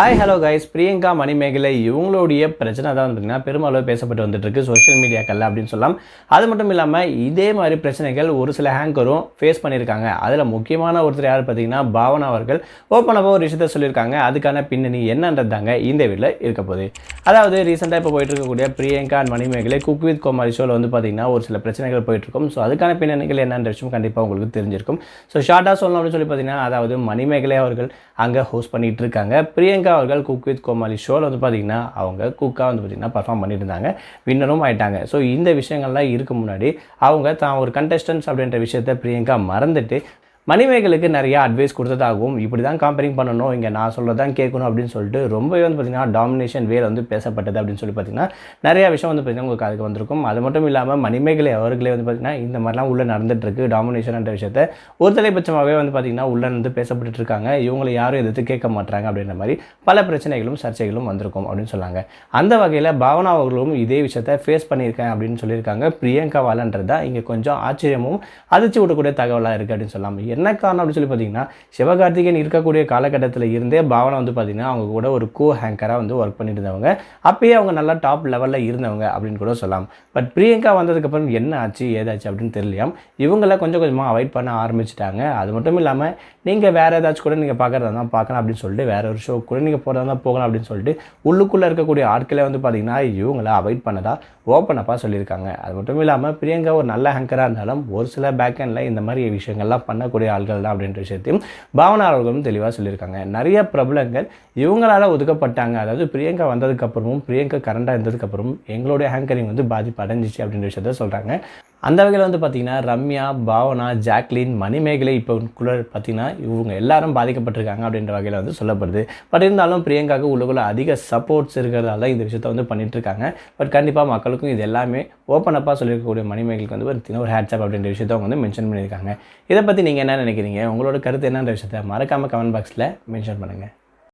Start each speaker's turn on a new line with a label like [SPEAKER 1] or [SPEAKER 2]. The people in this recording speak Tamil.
[SPEAKER 1] Hi hello guys Priyanka Manimegalai இவங்களுடைய பிரச்சனை தான் பார்த்தீங்கன்னா பெருமளவு பேசப்பட்டு வந்துட்டு இருக்கு சோஷியல் மீடியாக்கள் அப்படின்னு சொல்லலாம். அது மட்டும் இல்லாமல் இதே மாதிரி பிரச்சனைகள் ஒரு சில ஹேங்கரும் ஃபேஸ் பண்ணியிருக்காங்க அதில் முக்கியமான ஒருத்தர் யார் பார்த்தீங்கன்னா பாவனா அவர்கள். ஓப்பனாக ஒரு விஷயத்த சொல்லியிருக்காங்க. அதுக்கான பின்னணி என்னன்றது தாங்க இந்த வீட்டில் இருக்க போகுது. அதாவது ரீசெண்டாக இப்போ போயிட்டு இருக்கக்கூடிய Priyanka and Manimegalai cook with Comali ஷோவில் வந்து பார்த்தீங்கன்னா ஒரு சில பிரச்சனைகள் போயிட்டுருக்கும் ஸோ அதுக்கான பின்னணிகள் என்னன்ற விஷயம் கண்டிப்பாக உங்களுக்கு தெரிஞ்சிருக்கும். ஸோ ஷார்ட்டாக சொல்லணும் அப்படின்னு சொல்லி பார்த்தீங்கன்னா அதாவது மணிமேகலை அவர்கள் அங்கே ஹோஸ்ட் பண்ணிகிட்டு இருக்காங்க. பிரியங்கா அவர்கள் குக் வித் கோமாளி ஷோவில் வந்து பார்த்தீங்கன்னா அவங்க குக்காக வந்து பார்த்தீங்கன்னா பர்ஃபார்ம் பண்ணிட்டு இருந்தாங்க வின்னரும் ஆயிட்டாங்க. ஸோ இந்த விஷயங்கள்லாம் இருக்க முன்னாடி அவங்க தான் ஒரு கண்டஸ்டன்ஸ் அப்படின்ற விஷயத்த பிரியங்கா மறந்துட்டு மணிமேகலுக்கு நிறையா அட்வைஸ் கொடுத்ததாகவும் இப்படி தான் காம்பேரிங் பண்ணணும் இங்கே நான் சொல்கிறதான் கேட்கணும் அப்படின்னு சொல்லிட்டு ரொம்பவே வந்து பார்த்திங்கன்னா டாமினேஷன் வேல வந்து பேசப்பட்டது அப்படின்னு சொல்லி பார்த்தீங்கன்னா நிறையா விஷயம் வந்து பார்த்தீங்கன்னா உங்களுக்கு அதுக்கு வந்திருக்கும். அது மட்டும் இல்லாமல் மணிமேகலை அவர்களே வந்து பார்த்தீங்கன்னா இந்த மாதிரிலாம் உள்ளே நடந்துட்டு டாமினேஷன்ன்ற விஷயத்த ஒரு தலைபட்சமாகவே வந்து பார்த்தீங்கன்னா உள்ளே இருந்து பேசப்பட்டு இருக்காங்க. இவங்களை யாரும் எதிர்த்து கேட்க மாட்டாங்க அப்படின்ற மாதிரி பல பிரச்சனைகளும் சர்ச்சைகளும் வந்திருக்கும் அப்படின்னு சொன்னாங்க. அந்த வகையில் பாவனா அவர்களும் இதே விஷயத்த ஃபேஸ் பண்ணியிருக்கேன் அப்படின்னு சொல்லியிருக்காங்க. பிரியங்காவாலன்றது தான் இங்கே கொஞ்சம் ஆச்சரியமும் அதிர்ச்சி விடக்கூடிய தகவலாக இருக்குது அப்படின்னு சொல்லலாம் என்ன காரணம் அப்படின்னு சொல்லி பார்த்தீங்கன்னா சிவகார்த்திகேயன் இருக்கக்கூடிய காலகட்டத்தில் இருந்தே பாவனை வந்து பார்த்தீங்கன்னா அவங்க கூட ஒரு கோ ஹேங்கராக வந்து ஒர்க் பண்ணிட்டு இருந்தவங்க அப்பயே அவங்க நல்லா டாப் லெவலில் இருந்தவங்க அப்படின்னு கூட சொல்லலாம். பட் பிரியங்கா வந்ததுக்கப்புறம் என்ன ஆச்சு ஏதாச்சு அப்படின்னு தெரியலையாம் இவங்கள கொஞ்சம் கொஞ்சமாக அவாய்ட் பண்ண ஆரம்பிச்சிட்டாங்க. அது மட்டும் இல்லாமல் நீங்கள் வேறு ஏதாச்சும் கூட நீங்கள் பார்க்குறதா தான் பார்க்கலாம் அப்படின்னு சொல்லிட்டு வேறு ஒரு ஷோ கூட நீங்கள் போகிறதா தான் போகலாம் அப்படின்னு சொல்லிட்டு உள்ளுக்குள்ளே இருக்கக்கூடிய ஆட்களை வந்து பார்த்திங்கன்னா இவங்களை அவாய்ட் பண்ணதா ஓப்பன் அப்பாக சொல்லியிருக்காங்க. அது மட்டும் இல்லாமல் பிரியங்கா ஒரு நல்ல ஹேங்கராக இருந்தாலும் ஒரு சில பேக் ஹேண்டில் இந்த மாதிரி விஷயங்கள்லாம் பண்ணக்கூடிய ஆள்கள் தான் அப்படின்ற விஷயத்தையும் பாவனா அவர்களும் தெளிவாக சொல்லியிருக்காங்க. நிறைய பிரபலங்கள் இவங்களால ஒதுக்கப்பட்டாங்க. அதாவது பிரியங்கா வந்ததுக்கப்புறமும் பிரியங்கா கரண்டாக இருந்ததுக்கப்புறமும் எங்களுடைய ஹேங்கரிங் வந்து பாதிப்பு அடைஞ்சிச்சு அப்படின்ற விஷயத்த சொல்கிறாங்க அந்த வகையில் வந்து பார்த்தீங்கன்னா ரம்யா பாவனா ஜாக்லின் மணிமேகலை இப்போ குள்ள பார்த்தீங்கன்னா இவங்க எல்லாரும் பாதிக்கப்பட்டிருக்காங்க அப்படின்ற வகையில் வந்து சொல்லப்படுது. பட் இருந்தாலும் பிரியங்காவுக்கு உள்ளுக்குள்ள அதிக சப்போர்ட்ஸ் இருக்கிறதால தான் இந்த விஷயத்த வந்து பண்ணிகிட்ருக்காங்க பட் கண்டிப்பாக மக்களுக்கும் இது எல்லாமே ஓப்பன் அப்பாக சொல்லியிருக்கக்கூடிய மணிமேகலுக்கு வந்து பார்த்திங்கன்னா ஒரு ஹேட்ஸ்அப் அப்படின்ற விஷயத்த அவங்க வந்து மென்ஷன் பண்ணியிருக்காங்க. இதை பற்றி நீங்கள் என்ன நினைக்கிறீங்க? உங்களோட கருத்து என்னன்ற விஷயத்த மறக்காமல் கமெண்ட் பாக்ஸில் மென்ஷன் பண்ணுங்கள்